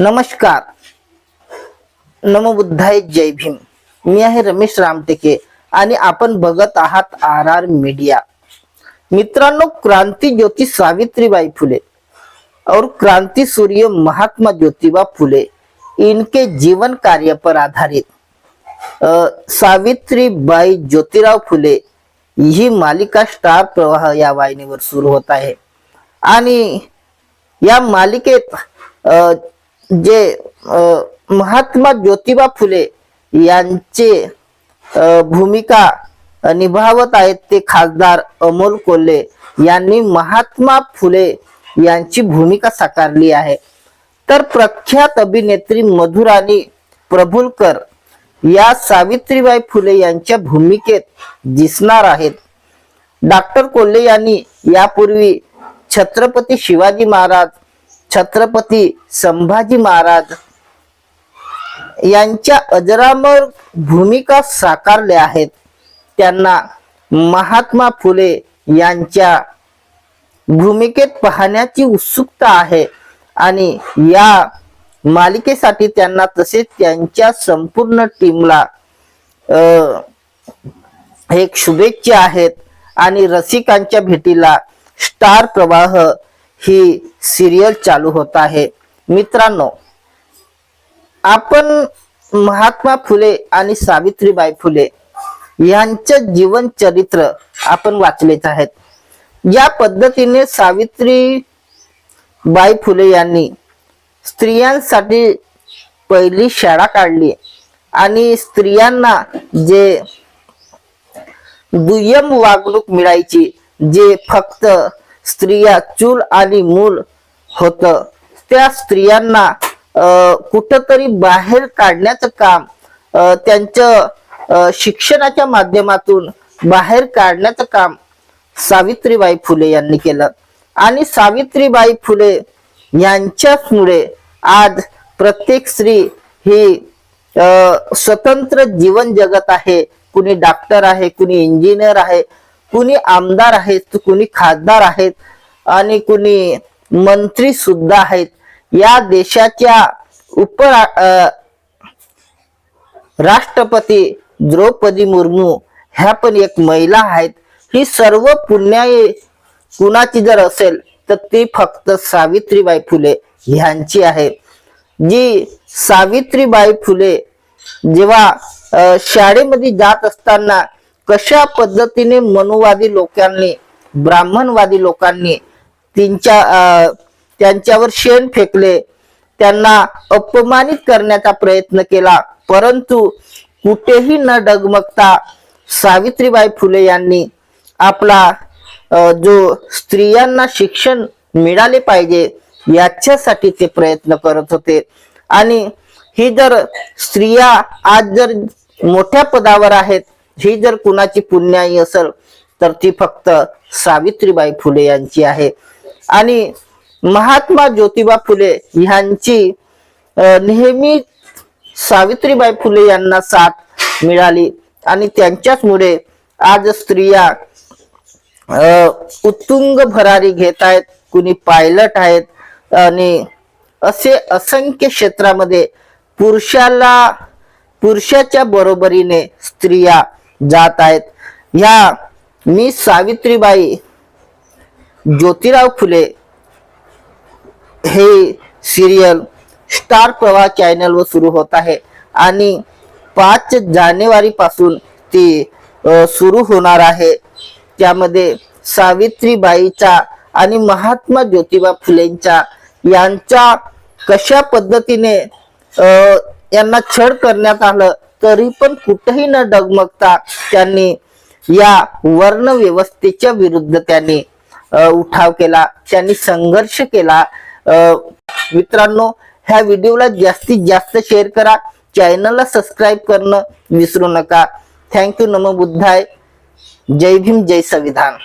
नमस्कार. नमबुद्धाय जय भीम. मी आहे रमेश रामटेके आणि आपण बघत आहात आर आर मीडिया. मित्रांनो क्रांती ज्योती सावित्रीबाई फुले और क्रांति सूर्य महात्मा ज्योतिबा फुले इनके जीवन कार्य पर आधारित सावित्रीबाई ज्योतिराव फुले ही मालिका स्टार प्रवाह या वाहिनीवर सुरू होत आहे. आणि या मालिकेत अं जे अ, महात्मा ज्योतिबा फुले यांचे भूमिका निभावत आहेत ते खासदार अमोल कोल्हे यांनी महात्मा फुले यांची भूमिका साकारली आहे. तर प्रख्यात अभिनेत्री मधुराणी प्रभुलकर या सावित्रीबाई फुले यांच्या भूमिकेत दिसणार आहेत. डॉक्टर कोल्हे यांनी यापूर्वी छत्रपती शिवाजी महाराज छत्रपती संभाजी महाराज यांच्या अजरामर भूमिका साकारल्या आहेत. त्यांना महात्मा फुले यांच्या भूमिकेत पाहण्याची उत्सुकता आहे आणि या मालिकेसाठी त्यांना तसेच त्यांच्या संपूर्ण टीमला एक शुभेच्छा आहेत आणि रसिकांच्या भेटीला स्टार प्रवाह ही सिरियल चालू होत आहे. मित्रांनो आपण महात्मा फुले आणि सावित्रीबाई फुले यांचं जीवन चरित्र आपण वाचलेच आहेत. या पद्धतीने सावित्रीबाई फुले यांनी स्त्रियांसाठी पहिली शाळा काढली आणि स्त्रियांना जे दुय्यम वागणूक मिळायची जे फक्त स्त्रिया चूल आणि मूल होत. त्या स्त्रियांना अं, कुठंतरी बाहेर काढण्याचं काम त्यांचं शिक्षणाच्या माध्यमातून बाहेर काढण्याचं काम सावित्रीबाई फुले यांनी केलं. आणि सावित्रीबाई फुले यांच्याचमुळे आज प्रत्येक स्त्री ही स्वतंत्र जीवन जगत आहे. कुणी डॉक्टर आहे कुणी इंजिनियर आहे कुणी आमदार आहेत तर कुणी खासदार आहेत आणि कुणी मंत्री सुद्धा आहेत. या देशाच्या उप राष्ट्रपती द्रौपदी मुर्मू ह्या पण एक महिला आहेत. ही सर्व पुण्याई कुणाची जर असेल तर ती फक्त सावित्रीबाई फुले ह्यांची आहे. जी सावित्रीबाई फुले जेव्हा शाळेमध्ये जात असताना कशा पद्धतीने मनुवादी लोकांनी ब्राह्मणवादी लोकांनी त्यांच्या त्यांच्यावर शेण फेकले त्यांना अपमानित करण्याचा प्रयत्न केला परंतु कुठेही न डगमगता सावित्रीबाई फुले यांनी आपला जो स्त्रियांना शिक्षण मिळाले पाहिजे याच्यासाठी ते प्रयत्न करत होते. आणि ही जर स्त्रिया आज जर मोठ्या पदावर आहेत ही जर कुणाची पुण्याई असेल तर ती फक्त सावित्रीबाई फुले यांची आहे. आणि महात्मा ज्योतिबा फुले ह्यांची नेहमी सावित्रीबाई फुले यांना साथ मिळाली. आणि त्यांच्याचमुळे आज स्त्रिया उत्तुंग भरारी घेत आहेत कुणी पायलट आहेत. आणि असे असंख्य क्षेत्रामध्ये पुरुषाला पुरुषाच्या बरोबरीने स्त्रिया जात आहेत. ह्या मी सावित्रीबाई ज्योतिराव फुले हे सिरियल स्टार प्रवाह चॅनलवर सुरू होत आहे. आणि पाच जानेवारी पासून ती सुरू होणार आहे. त्यामध्ये सावित्रीबाईचा आणि महात्मा ज्योतिबा फुलेंच्या यांच्या कशा पद्धतीने यांना छळ करण्यात आलं तरी पण कुठेही न डगमगता त्यांनी या वर्ण व्यवस्थेच्या विरुद्ध त्यांनी उठाव केला. त्यांनी संघर्ष केला. मित्रांनो ह्या व्हिडिओला जास्तीत जास्त शेअर करा. चॅनलला सबस्क्राईब करणं विसरू नका. थँक्यू नमो बुद्धाय जय भीम जय संविधान.